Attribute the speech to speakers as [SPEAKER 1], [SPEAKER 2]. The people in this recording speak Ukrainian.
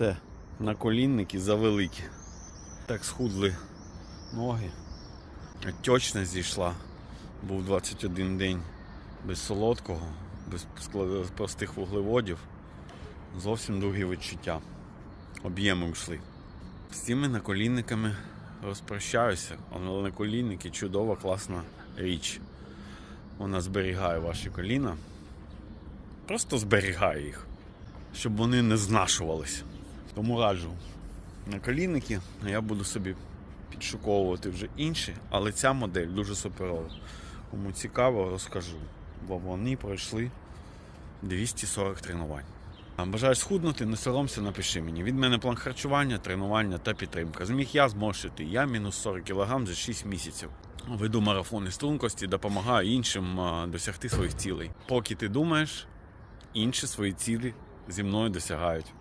[SPEAKER 1] Все, наколінники завеликі. Так схудли ноги. Отечність зійшла. Був 21 день без солодкого, без простих вуглеводів. Зовсім другі відчуття. Об'єми йшли. З цими наколінниками розпрощаюся, але наколінники чудова, класна річ. Вона зберігає ваші коліна. Просто зберігає їх, щоб вони не знашувалися. Тому раджу наколінники, а я буду собі підшуковувати вже інші, але ця модель дуже суперова. Кому цікаво, розкажу. Бо вони пройшли 240 тренувань. А Бажаєш схуднути, не соромся, напиши мені. Від мене план харчування, тренування та підтримка. Зміг я зможеш і ти. Я мінус 40 кг за 6 місяців. Веду марафони стрункості, допомагаю іншим досягти своїх цілей. Поки ти думаєш, інші свої цілі зі мною досягають.